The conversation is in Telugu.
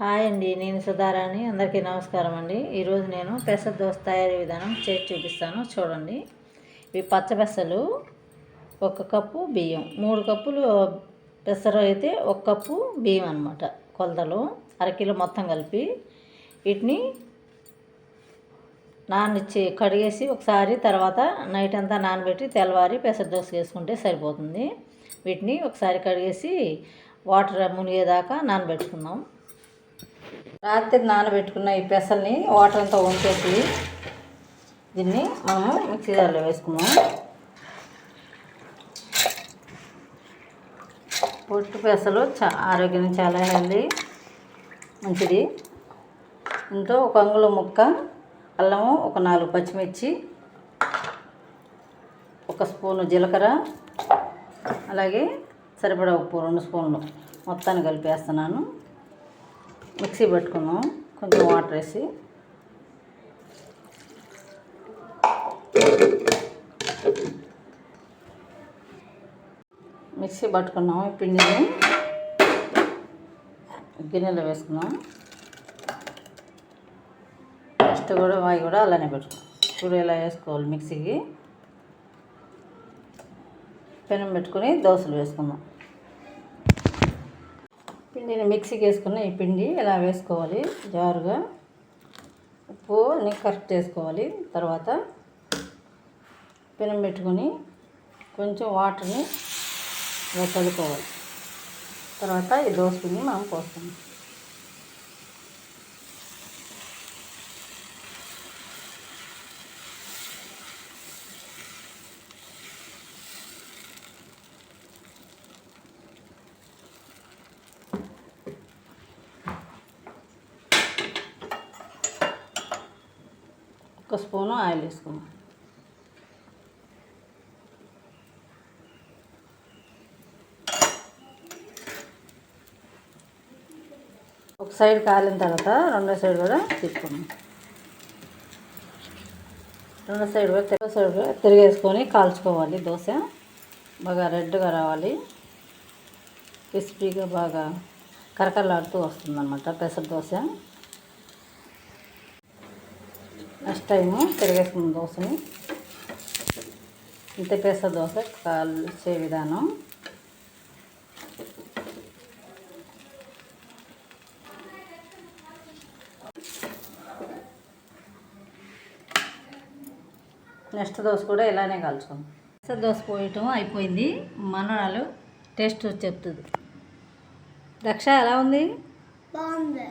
హాయ్ అండి నేను సుధారాణి అందరికీ నమస్కారం అండి. ఈరోజు నేను పెసర దోశ తయారీ విధానం చేసి చూపిస్తాను. చూడండి. ఇవి పచ్చ పెసలు ఒక కప్పు బియ్యం. మూడు కప్పులు పెసరు అయితే ఒక కప్పు బియ్యం అనమాట కొలతలు అరకిలో మొత్తం కలిపి వీటిని నానచ్చి కడిగేసి ఒకసారి తర్వాత నైట్ అంతా నానబెట్టి తెల్లవారి పెసర దోశ వేసుకుంటే సరిపోతుంది. వీటిని ఒకసారి కడిగేసి వాటర్ మునిగేదాకా నానబెట్టుకుందాం. రాత్రి నానబెట్టుకున్న ఈ పెసల్ని వాటర్ అంతా వంచేసి దీన్ని మనము మిక్సీ జార్లో వేసుకున్నాం పొట్టు పెసలు చా ఆరోగ్యానికి చాలా హెల్దీ మంచిది. ఇంట్లో ఒక అంగుళం ముక్క అల్లము ఒక నాలుగు పచ్చిమిర్చి ఒక స్పూను జీలకర్ర అలాగే సరిపడా ఉప్పు రెండు స్పూన్లు మొత్తాన్ని కలిపేస్తున్నాను. మిక్సీ పెట్టుకున్నాం. కొంచెం వాటర్ వేసి. మిక్సీ పట్టుకున్నాం ఈ పిండిని. గిన్నెలో వేసుకున్నాం. ఫస్ట్ కూడా వాయి కూడా అలానే పెట్టుకున్నాం. ఇప్పుడు ఇలా వేసుకోవాలి మిక్సీకి? పెనం పెట్టుకొని దోశలు వేసుకున్నాం పిండిని మిక్సీకి వేసుకున్న ఈ పిండి ఇలా వేసుకోవాలి? జారుగా ఉప్పు కరెక్ట్ వేసుకోవాలి తర్వాత పెనం పెట్టుకొని కొంచెం వాటర్ని చల్లుకోవాలి. తర్వాత ఈ దోశ పిండి మనం పోస్తాం ఒక స్పూను ఆయిల్ వేసుకుందాం. ఒక సైడ్ కాలిన తర్వాత రెండో సైడ్ కూడా తిప్పుకుందాం. రెండో సైడ్ కూడా తెల్ల సైడ్ కూడా తిరిగేసుకొని కాల్చుకోవాలి దోశ. బాగా రెడ్గా రావాలి. క్రిస్పీగా బాగా కరకరలాడుతూ వస్తుందన్నమాట పెసర దోశ. నెక్స్ట్ టైము తిరిగేసుకున్న దోశని. ఇంత పేస దోశ కాల్చే విధానం. నెక్స్ట్ దోశ కూడా ఇలానే కాల్చుకోండి. పెసర దోశ పోయటం అయిపోయింది. మనరాలు టేస్ట్ చెప్తుంది దక్ష ఎలా ఉంది? బాగుంది.